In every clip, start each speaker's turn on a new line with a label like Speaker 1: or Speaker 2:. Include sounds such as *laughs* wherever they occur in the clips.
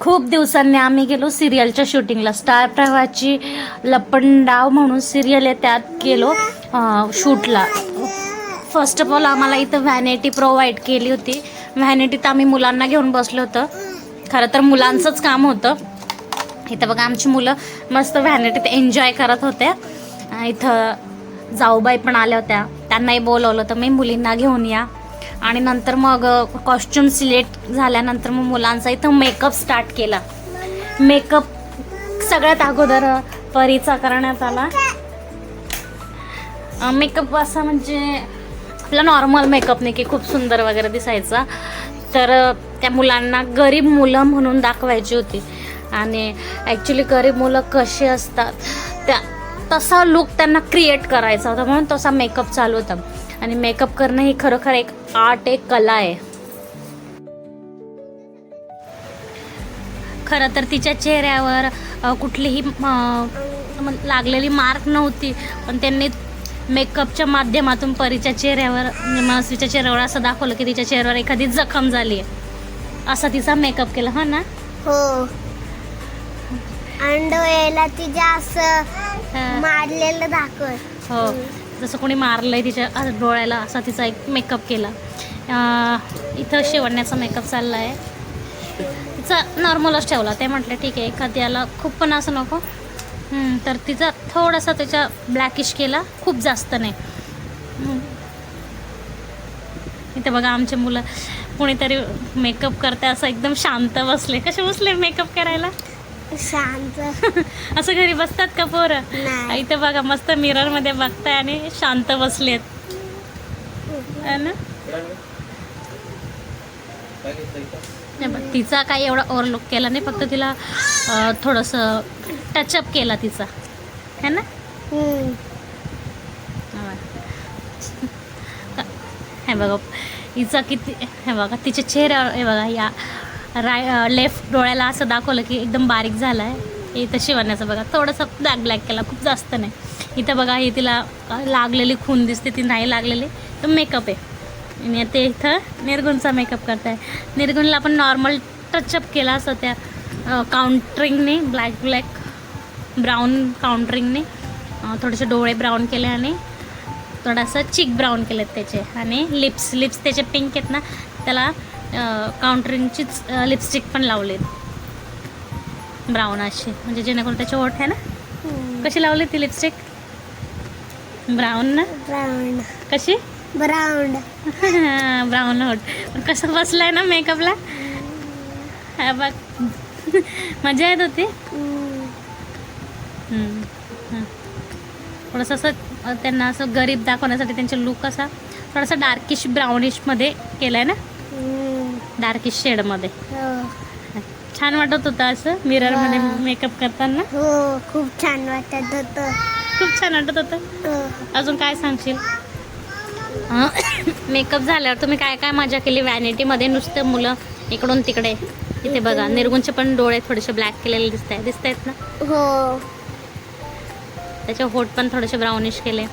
Speaker 1: खूप दिवसांनी आम्ही गेलो सिरियलच्या शूटिंगला. स्टार प्रवाहाची लपंडाव म्हणून सिरियल आहे त्यात गेलो शूटला. फर्स्ट ऑफ ऑल आम्हाला इथं व्हॅनिटी प्रोव्हाइड केली होती. व्हॅनिटीत आम्ही मुलांना घेऊन बसलो होतं. खरं तर मुलांचंच काम होतं. इथं बघा आमची मुलं मस्त व्हॅनिटीत एन्जॉय करत होत्या. इथं जाऊबाई पण आल्या होत्या. त्यांनाही बोलवलं होतं मी मुलींना घेऊन या. आणि नंतर मग कॉस्ट्युम सिलेक्ट झाल्यानंतर मग मुलांचा इथं मेकअप स्टार्ट केला. मेकअप सगळ्यात अगोदर परीचा करण्यात आला. मेकअप असा म्हणजे आपला नॉर्मल मेकअप नाही की खूप सुंदर वगैरे दिसायचा. तर त्या मुलांना गरीब मुलं म्हणून दाखवायची होती. आणि ॲक्च्युली गरीब मुलं कशी असतात त्या तसा लुक त्यांना क्रिएट करायचा होता म्हणून तसा मेकअप चालू होता. आणि मेकअप करणं ही खरोखर एक आर्ट एक कला आहे. खरं तर तिच्या चेहऱ्यावर कुठलीही लागलेली मार्क नव्हती पण त्यांनी मेकअपच्या माध्यमातून परीच्या चेहऱ्यावर म्हणजे मानसीच्या चेहऱ्यावर असं दाखवलं की तिच्या चेहऱ्यावर एखादी जखम झाली आहे असा तिचा मेकअप केला हा ना?
Speaker 2: हो. आणि डोळ्याला तिच्या असं. मारलेलं दाखवत.
Speaker 1: हो. जसं कोणी मारलंय तिच्या डोळ्याला असा तिचा एक मेकअप केला. इथं शेवडण्याचा मेकअप चालला आहे तिचा नॉर्मलच ठेवला. ते म्हटलं ठीक आहे एखाद्याला खूप पण असं नको. तर तिचा थोडासा त्याच्या ब्लॅकिश केला. खूप जास्त नाही. इथं बघा आमचे मुलं कोणीतरी मेकअप करते असं एकदम शांत बसले. कसे बसले मेकअप करायला?
Speaker 2: शांत. *laughs*
Speaker 1: असं घरी बसतात का पोरं?
Speaker 2: नाही.
Speaker 1: इथे बघा मस्त मिररमध्ये बघताय आणि शांत बसलेत. है ना? नाही बघ, तिचा काही एवढा ओव्हरलुक केला नाही फक्त तिला अं, थोडंसं टचअप केला तिचा. है ना?
Speaker 2: हम्म.
Speaker 1: हे बघा हिचा किती हे बघा तिच्या चेहऱ्यावर हे बघा या राय लेफ्ट डोळ्याला असं दाखवलं की एकदम बारीक झालं आहे इथं शिवण्याचं बघा. थोडंसं ब्लॅक ब्लॅक केला. खूप जास्त नाही. इथं बघा हे तिला लागलेली खून दिसते. ती नाही लागलेली. तर मेकअप आहे. आणि ते इथं निर्गुणचा मेकअप करताय. निर्गुणला आपण नॉर्मल टचअप केला असं त्या काउंटरिंगने ब्लॅक ब्लॅक ब्राऊन काउंटरिंगने थोडेसे डोळे ब्राऊन केले आणि थोडासा चिक ब्राऊन केलेत त्याचे. आणि लिप्स लिप्स त्याचे पिंक आहेत ना. त्याला काउंटरिंगचीच लिपस्टिक पण लावलेत. ब्राऊन अशी. म्हणजे जेणेकरून त्याचे ओठ आहे ना?
Speaker 2: हम्म.
Speaker 1: कशी लावली ती लिपस्टिक ब्राऊन ना?
Speaker 2: ब्राऊन
Speaker 1: कशी?
Speaker 2: ब्राऊन
Speaker 1: ब्राऊन ओठ पण कसं बसलाय ना मेकअपला हा बघ. मजा येत होती. हं. थोडंसं असं त्यांना असं गरीब दाखवण्यासाठी त्यांचा लुक असा थोडासा डार्किश ब्राउनिशमध्ये केला आहे ना. डार्किश शेडमध्ये
Speaker 2: हो.
Speaker 1: छान वाटत होतं असं? मिररमध्ये. मेकअप करताना?
Speaker 2: हो खूप छान वाटत होतं.
Speaker 1: खूप छान वाटत होतं?
Speaker 2: हो.
Speaker 1: अजून काय सांगशील? मेकअप झाल्यावर तुम्ही काय काय मजा केली? व्हॅनिटीमध्ये नुसतं मुलं इकडून तिकडे. इथे बघा निर्गुणचे पण डोळे थोडेसे ब्लॅक केलेले दिसत आहेत दिसत आहेत ना?
Speaker 2: हो.
Speaker 1: त्याचे होट पण थोडेसे ब्राउनिश केले.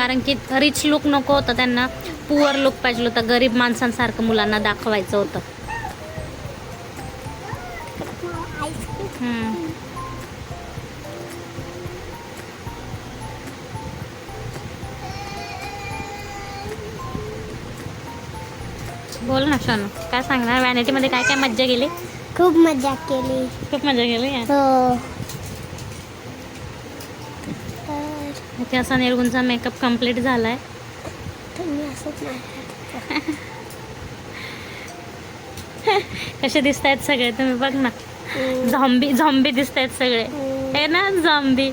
Speaker 1: कारण की रिच लुक नको होतं त्यांना पुअर लुक पाहिजे होतं. गरीब माणसांसारखं मुलांना दाखवायचं होतं. बोल ना शानू काय सांगणार? व्हॅनिटीमध्ये काय काय मज्जा गेली
Speaker 2: खूप मजा केली.
Speaker 1: खूप मजा गेली
Speaker 2: हो.
Speaker 1: इथे असा निर्गुणचा मेकअप कंप्लीट झाला आहे. कसे दिसत आहेत सगळे? तुम्ही बघ ना. झॉम्बी झॉम्बी दिसत आहेत सगळे. हे ना झॉम्बी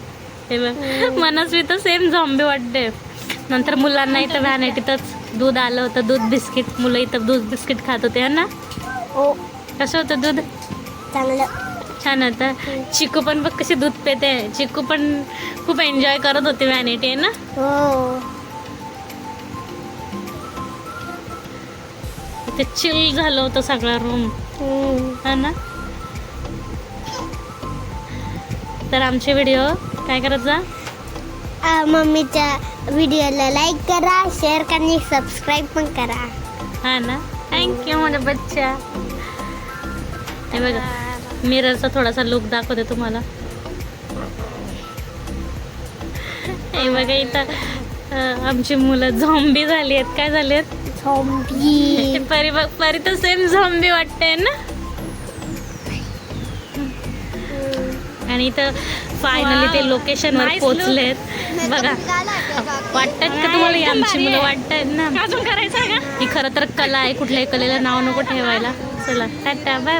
Speaker 1: हे बघ. मनस्वी तर सेम झॉम्बी वाटते. नंतर मुलांना इथं व्हॅनिटीतच दूध आलं होतं. दूध बिस्किट. मुलं इथं दूध बिस्किट खात होते. है ना?
Speaker 2: हो.
Speaker 1: कसं होतं दूध?
Speaker 2: चांगलं.
Speaker 1: छान होतं चिकू पण बघ कशी दूध पेते. चिकू पण खूप एन्जॉय करत होते व्हॅनिटी आहे ना?
Speaker 2: हो.
Speaker 1: इथे चिल झालं होतं सगळा रूम. हा ना? तर आमचे व्हिडिओ काय करत जा?
Speaker 2: मम्मीच्या व्हिडिओला लाईक करा शेअर करा आणि सबस्क्राईब पण करा.
Speaker 1: हा ना? थँक्यू माझ्या बच्चा. हे बघा. मिररचा थोडासा लुक दाखवते तुम्हाला. हे बघा इथं आमची मुलं झॉम्बी झाली आहेत काय झाली आहेत
Speaker 2: झोंबी
Speaker 1: परी बघ परी तर सेम झॉम्बी वाटते ना? आणि इथं फायनली ते लोकेशनवर
Speaker 3: Nice look.
Speaker 1: पोचलेत बघा. वाटतात का तुम्हाला आमची मुलं वाटतात ना?
Speaker 3: अजून करायचं का?
Speaker 1: ही खरं तर कला आहे कुठल्याही कलेला नाव नको ठेवायला. चला टाटा बाय बाय